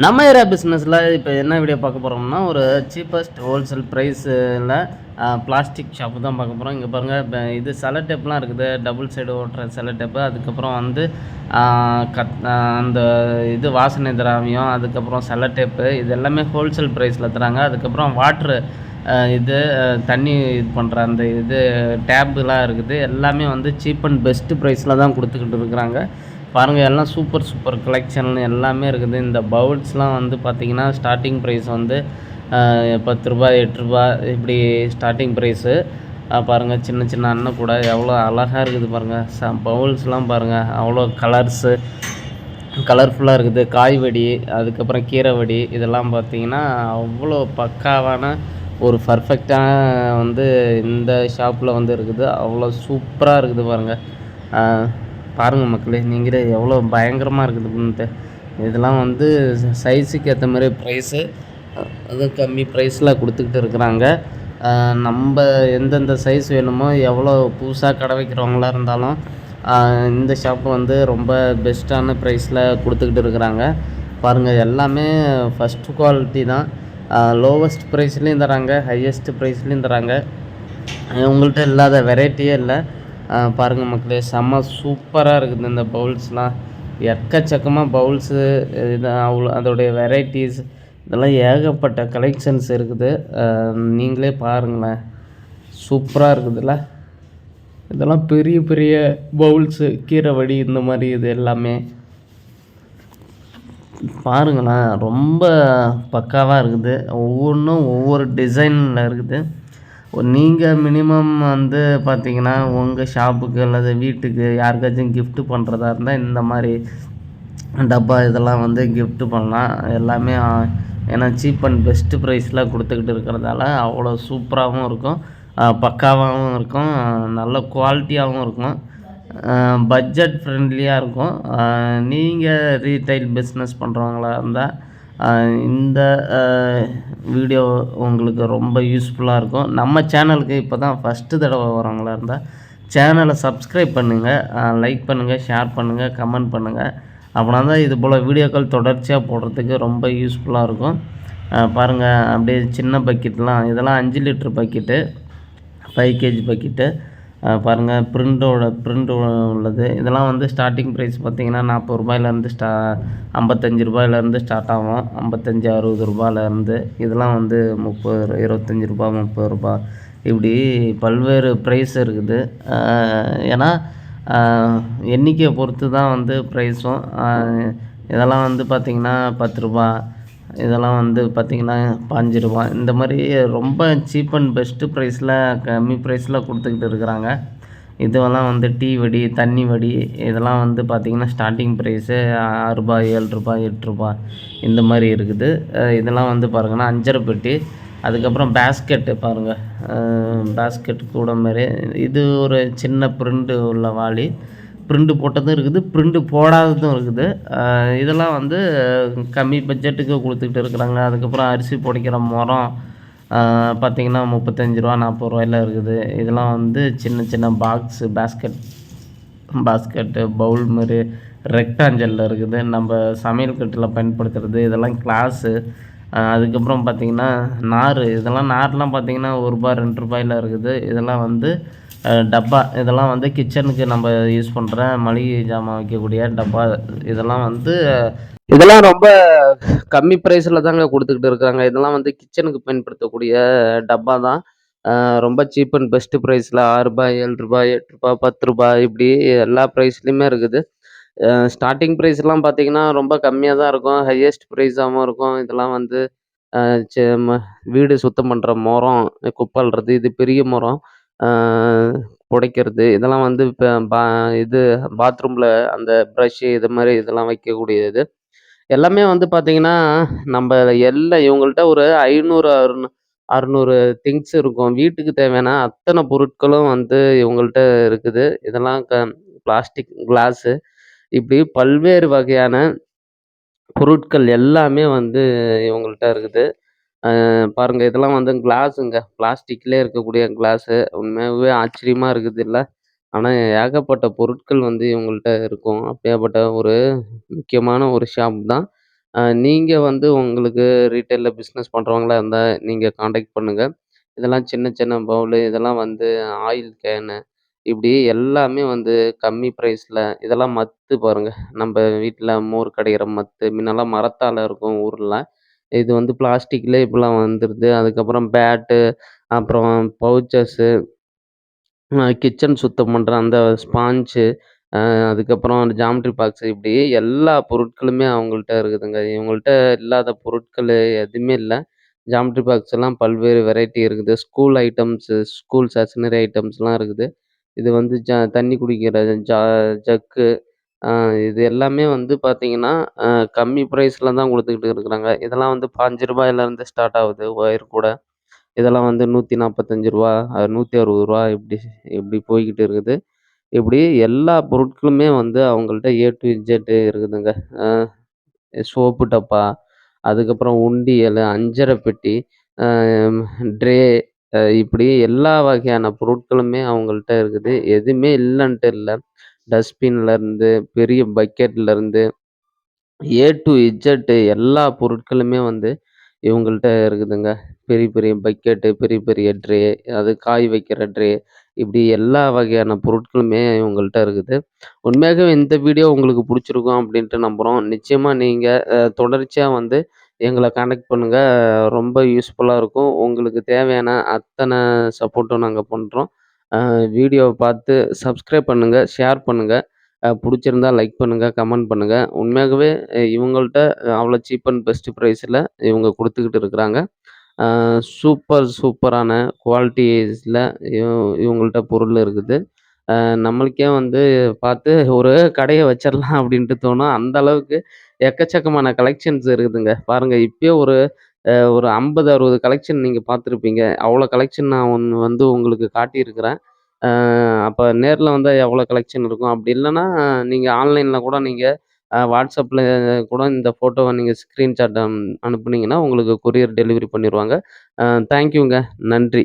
நம்ம ஏரியா பிஸ்னஸில் இப்போ என்ன வீடியோ பார்க்க போகிறோம்னா ஒரு சீப்பஸ்ட் ஹோல்சேல் ப்ரைஸில் பிளாஸ்டிக் ஷாப்பு தான் பார்க்க போகிறோம் இங்கே பாருங்கள் இப்போ இது செல டேப்லாம் இருக்குது. டபுள் சைடு ஓட்டுற செல டேப்பு அதுக்கப்புறம் வந்து கத் அந்த இது வாசனை திராவியம் அதுக்கப்புறம் செல டேப்பு இது எல்லாமே ஹோல்சேல் ப்ரைஸில் தராங்க. அதுக்கப்புறம் வாட்ரு இது தண்ணி இது பண்ணுற அந்த இது டேப்புலாம் இருக்குது. எல்லாமே வந்து சீப் அண்ட் பெஸ்ட்டு ப்ரைஸில் தான் கொடுத்துக்கிட்டு இருக்கிறாங்க. பாருங்கள் எல்லாம் சூப்பர் சூப்பர் கலெக்ஷன் எல்லாமே இருக்குது. இந்த பவுல்ஸ்லாம் வந்து பார்த்திங்கன்னா ஸ்டார்டிங் ப்ரைஸ் வந்து பத்து ரூபாய் எட்டு ரூபா இப்படி ஸ்டார்டிங் ப்ரைஸு பாருங்கள் சின்ன சின்ன அண்ணன் கூட எவ்வளோ அழகாக இருக்குது பாருங்கள் ச பவுல்ஸ்லாம் பாருங்கள் அவ்வளோ கலர்ஸு கலர்ஃபுல்லாக இருக்குது. காய் வடி அதுக்கப்புறம் கீரை வடி இதெல்லாம் பார்த்திங்கன்னா அவ்வளோ பக்காவான ஒரு பர்ஃபெக்டான வந்து இந்த ஷாப்பில் வந்து இருக்குது. அவ்வளோ சூப்பராக இருக்குது பாருங்கள் பாருங்கள் மக்களே நீங்களே எவ்வளோ பயங்கரமாக இருக்குதுன்ட்டு இதெல்லாம் வந்து சைஸுக்கு ஏற்ற மாதிரி ப்ரைஸு அது கம்மி ப்ரைஸில் கொடுத்துக்கிட்டு இருக்கிறாங்க. நம்ம எந்தெந்த சைஸ் வேணுமோ எவ்வளோ புதுசாக கடை வைக்கிறவங்களா இருந்தாலும் இந்த ஷாப்பு வந்து ரொம்ப பெஸ்ட்டான ப்ரைஸில் கொடுத்துக்கிட்டு இருக்கிறாங்க. பாருங்கள் எல்லாமே ஃபஸ்ட்டு குவாலிட்டி தான். லோவஸ்ட் ப்ரைஸ்லேயும் தராங்க ஹையஸ்ட் ப்ரைஸ்லேயும் தராங்க. உங்கள்கிட்ட இல்லாத வெரைட்டியே இல்லை. பாருங்கள் மக்களே செம்ம சூப்பராக இருக்குது இந்த பவுல்ஸ்லாம். எக்கச்சக்கமாக பவுல்ஸு இது அவ்வளோ அதோடைய வெரைட்டிஸ் இதெல்லாம் ஏகப்பட்ட கலெக்ஷன்ஸ் இருக்குது. நீங்களே பாருங்களேன். சூப்பராக இருக்குதுல்ல. இதெல்லாம் பெரிய பெரிய பவுல்ஸு கீரை வடி இந்த மாதிரி இது எல்லாமே. பாருங்களேன் ரொம்ப பக்காவாக இருக்குது. ஒவ்வொன்றும் ஒவ்வொரு டிசைனில் இருக்குது. நீங்கள் மினிமம் வந்து பார்த்தீங்கன்னா உங்கள் ஷாப்புக்கு அல்லது வீட்டுக்கு யாருக்காச்சும் கிஃப்ட்டு பண்ணுறதா இருந்தால் இந்த மாதிரி டப்பா இதெல்லாம் வந்து கிஃப்ட்டு பண்ணலாம். எல்லாமே ஏன்னா சீப் அண்ட் பெஸ்ட்டு ப்ரைஸில் கொடுத்துக்கிட்டு இருக்கிறதால அவ்வளோ சூப்பராகவும் இருக்கும். பக்காவாகவும் இருக்கும். நல்ல குவாலிட்டியாகவும் இருக்கும். பட்ஜெட் ஃப்ரெண்ட்லியாக இருக்கும். நீங்கள் ரீட்டைல் பிஸ்னஸ் பண்ணுறவங்களா இருந்தால் இந்த வீடியோ உங்களுக்கு ரொம்ப யூஸ்ஃபுல்லாக இருக்கும். நம்ம சேனலுக்கு இப்போ தான் ஃபஸ்ட்டு தடவை வரவங்களா இருந்தால் சேனலை சப்ஸ்கிரைப் பண்ணுங்கள் லைக் பண்ணுங்கள் ஷேர் பண்ணுங்கள் கமெண்ட் பண்ணுங்கள் அப்படின்னா தான் இது போல் வீடியோக்கள் தொடர்ச்சியாக போடுறதுக்கு ரொம்ப யூஸ்ஃபுல்லாக இருக்கும். பாருங்கள் அப்படியே சின்ன பக்கெட்லாம் இதெல்லாம் அஞ்சு litre bucket five KG bucket பாருங்கள் ப்ரிண்டோட ப்ரிண்ட் உள்ளது. இதெல்லாம் வந்து ஸ்டார்டிங் ப்ரைஸ் பார்த்திங்கன்னா நாற்பது ரூபாயிலேருந்து ஸ்டா ஐம்பத்தஞ்சு ரூபாயிலேருந்து ஸ்டார்ட் ஆகும். ஐம்பத்தஞ்சு அறுபது ரூபாயிலேருந்து இதெல்லாம் வந்து முப்பது இருபத்தஞ்சி ரூபா முப்பது ரூபா. இப்படி பல்வேறு ப்ரைஸ் இருக்குது. ஏன்னா எண்ணிக்கையை பொறுத்து தான் வந்து ப்ரைஸும் இதெல்லாம் வந்து பார்த்திங்கன்னா பத்து ரூபா. இதெல்லாம் வந்து பார்த்திங்கன்னா பாஞ்சு ரூபா இந்த மாதிரி ரொம்ப சீப் அண்ட் பெஸ்ட்டு ப்ரைஸில் கம்மி ப்ரைஸில் கொடுத்துக்கிட்டு இருக்கிறாங்க. இதெல்லாம் வந்து டீ வடி தண்ணி வடி இதெல்லாம் வந்து பார்த்திங்கன்னா ஸ்டார்டிங் ப்ரைஸு ஆறு ரூபாய் ஏழு ரூபாய் எட்டு ரூபாய் இந்த மாதிரி இருக்குது. இதெல்லாம் வந்து பாருங்கன்னா அஞ்சரை பெட்டி. அதுக்கப்புறம் பேஸ்கெட்டு பாருங்கள் பேஸ்கெட் கூட மாரி. இது ஒரு சின்ன பிரிண்டு உள்ள வாளி. ப்ரிண்ட்டு போட்டதும் இருக்குது ப்ரிண்ட்டு போடாததும் இருக்குது. இதெல்லாம் வந்து கம்மி பட்ஜெட்டுக்கு கொடுத்துக்கிட்டு இருக்கிறாங்க. அதுக்கப்புறம் அரிசி புடைக்கிற முறம் பார்த்திங்கன்னா முப்பத்தஞ்சு ரூபா நாற்பது ரூபாயில் இருக்குது. இதெல்லாம் வந்து சின்ன சின்ன பாக்ஸு பேஸ்கெட் பாஸ்கெட்டு பவுல் மாதிரி ரெக்டாஞ்சலில் இருக்குது. நம்ம சமையல் கட்டில் பயன்படுத்துகிறது இதெல்லாம் கிளாஸு அதுக்கப்புறம் பார்த்திங்கன்னா நார். இதெல்லாம் நார்லாம் பார்த்திங்கன்னா ஒரு ரூபா ரெண்டு ரூபாயில் இருக்குது. இதெல்லாம் வந்து டப்பா. இதெல்லாம் வந்து கிச்சனுக்கு நம்ம யூஸ் பண்ணுற மளிகை ஜாமான் வைக்கக்கூடிய டப்பா. இதெல்லாம் வந்து இதெல்லாம் ரொம்ப கம்மி ப்ரைஸில் தாங்க கொடுத்துக்கிட்டு இருக்கிறாங்க இதெல்லாம் வந்து கிச்சனுக்கு பயன்படுத்தக்கூடிய டப்பா தான். ரொம்ப சீப் அண்ட் பெஸ்ட்டு ப்ரைஸில் ஆறு ரூபாய் ஏழு ரூபாய் எட்டு ரூபாய் பத்து ரூபாய் இப்படி எல்லா ப்ரைஸ்லையுமே இருக்குது. ஸ்டார்டிங் ப்ரைஸ்லாம் பார்த்தீங்கன்னா ரொம்ப கம்மியாக தான் இருக்கும். ஹையஸ்ட் ப்ரைஸாகவும் இருக்கும். இதெல்லாம் வந்து வீடு சுத்தம் பண்ணுற முறம் குப்பல்றது இது பெரிய முறம் புடைக்கிறது. இதெல்லாம் வந்து இப்போ பா இது பாத்ரூமில் அந்த ப்ரஷ்ஷு இது மாதிரி இதெல்லாம் வைக்கக்கூடியது. எல்லாமே வந்து பார்த்தீங்கன்னா நம்ம எல்லாம் இவங்கள்ட்ட ஒரு ஐநூறு அறுநூ அறுநூறு திங்ஸ் இருக்கும். வீட்டுக்கு தேவையான அத்தனை பொருட்களும் வந்து இவங்கள்ட்ட இருக்குது. இதெல்லாம் க பிளாஸ்டிக் கிளாஸு இப்படி பல்வேறு வகையான பொருட்கள் எல்லாமே வந்து இவங்கள்ட்ட இருக்குது. பாருங்கள் இதெல்லாம் வந்து கிளாஸுங்க. பிளாஸ்டிக்லேயே இருக்கக்கூடிய கிளாஸு. உண்மையாகவே ஆச்சரியமாக இருக்குது இல்லை ஆனால் ஏகப்பட்ட பொருட்கள் வந்து இவங்கள்ட்ட இருக்கும். அப்படியாப்பட்ட ஒரு முக்கியமான ஒரு ஷாப் தான். நீங்கள் வந்து உங்களுக்கு ரீட்டைலில் பிஸ்னஸ் பண்ணுறவங்களா இருந்தால் நீங்கள் காண்டாக்ட் பண்ணுங்கள் இதெல்லாம் சின்ன சின்ன பவுலு, இதெல்லாம் வந்து ஆயில் கேனு, இப்படி எல்லாமே வந்து கம்மி ப்ரைஸில் இதெல்லாம் மத்து பாருங்கள் நம்ம வீட்டில் மோர் கடைகிற மத்து. முன்னலாம் மரத்தால் இருக்கும் ஊரில். இது வந்து பிளாஸ்டிக்லயே இப்பலாம் வந்துடுது அதுக்கப்புறம் பேட்டு, அப்புறம் பவுச்சஸ்ஸு கிச்சன் சுத்தம் பண்ற அந்த ஸ்பாஞ்சு, அதுக்கப்புறம் ஜாமெட்ரி பாக்ஸு இப்படி எல்லா பொருட்களுமே அவங்கள்ட்ட இருக்குதுங்க. இவங்கள்ட்ட இல்லாத பொருட்கள் எதுவுமே இல்ல. ஜாமெட்ரி பாக்ஸ் எல்லாம் பல்வேறு வெரைட்டி இருக்குது. ஸ்கூல் ஐட்டம்ஸு, ஸ்கூல் ஸ்டேஷனரி ஐட்டம்ஸ்லாம் இருக்குது. இது வந்து ஜ தண்ணி குடிக்கிற ஜா ஜக்கு, இது எல்லாமே வந்து பார்த்தீங்கன்னா, கம்மி ப்ரைஸில் தான் கொடுத்துக்கிட்டு இருக்கிறாங்க. இதெல்லாம் வந்து பாஞ்சு ரூபாயிலேருந்து ஸ்டார்ட் ஆகுது ஒயர் கூட. இதெல்லாம் வந்து ரூ. 145 அ ரூ. 160 இப்படி இப்படி போய்க்கிட்டு இருக்குது. இப்படி எல்லா பொருட்களுமே வந்து அவங்கள்ட்ட ஏ டு இசட் இருக்குதுங்க. சோப்பு டப்பா, அதுக்கப்புறம் உண்டியல் அஞ்சரை பெட்டி, ட்ரே இப்படி எல்லா வகையான பொருட்களுமே அவங்கள்ட்ட இருக்குது. எதுவுமே இல்லைன்ட்டு இல்லை டஸ்ட்பின்லேருந்து, பெரிய பக்கெட்லேருந்து, ஏ டு இஜட்டு எல்லா பொருட்களுமே வந்து இவங்கள்ட்ட இருக்குதுங்க. பெரிய பெரிய பக்கெட்டு, பெரிய பெரிய ட்ரே, அது காய் வைக்கிற ட்ரே, இப்படி எல்லா வகையான பொருட்களுமே இவங்கள்ட்ட இருக்குது. உண்மையாகவே இந்த வீடியோ உங்களுக்கு பிடிச்சிருக்கும் அப்படின்ட்டு நம்புகிறோம் நிச்சயமாக நீங்கள் தொடர்ச்சியாக வந்து எங்களை கனெக்ட் பண்ணுங்கள் ரொம்ப யூஸ்ஃபுல்லாக இருக்கும். உங்களுக்கு தேவையான அத்தனை சப்போர்ட்டும் நாங்கள் பண்ணுறோம் வீடியோவை பார்த்து சப்ஸ்கிரைப் பண்ணுங்கள் ஷேர் பண்ணுங்கள் பிடிச்சிருந்தா லைக் பண்ணுங்கள் கமெண்ட் பண்ணுங்கள் உண்மையாகவே இவங்கள்ட்ட அவ்வளோ சீப் அண்ட் பெஸ்ட் ப்ரைஸில் இவங்க கொடுத்துக்கிட்டு இருக்கிறாங்க. சூப்பர் சூப்பரான குவாலிட்டிஸில் இவங்கள்ட்ட பொருள் இருக்குது. நம்மளுக்கே வந்து பார்த்து ஒரு கடையை வச்சிடலாம் அப்படின்ட்டு தோணும். அந்த அளவுக்கு எக்கச்சக்கமான கலெக்ஷன்ஸ் இருக்குதுங்க. பாருங்கள் இப்போயே ஒரு ஒரு 50, 60 கலெக்ஷன் நீங்கள் பார்த்துருப்பீங்க. அவ்வளோ கலெக்ஷன் நான் ஒன்று வந்து உங்களுக்கு காட்டியிருக்கிறேன். அப்போ நேரில் வந்தால் எவ்வளோ கலெக்ஷன் இருக்கும். அப்படி இல்லைன்னா நீங்கள் ஆன்லைனில் கூட நீங்கள் வாட்ஸ்அப்பில் கூட இந்த ஃபோட்டோவை நீங்கள் ஸ்க்ரீன்ஷாட் அனுப்புனீங்கன்னா, உங்களுக்கு கொரியர் டெலிவரி பண்ணிடுவாங்க தேங்க்யூங்க நன்றி.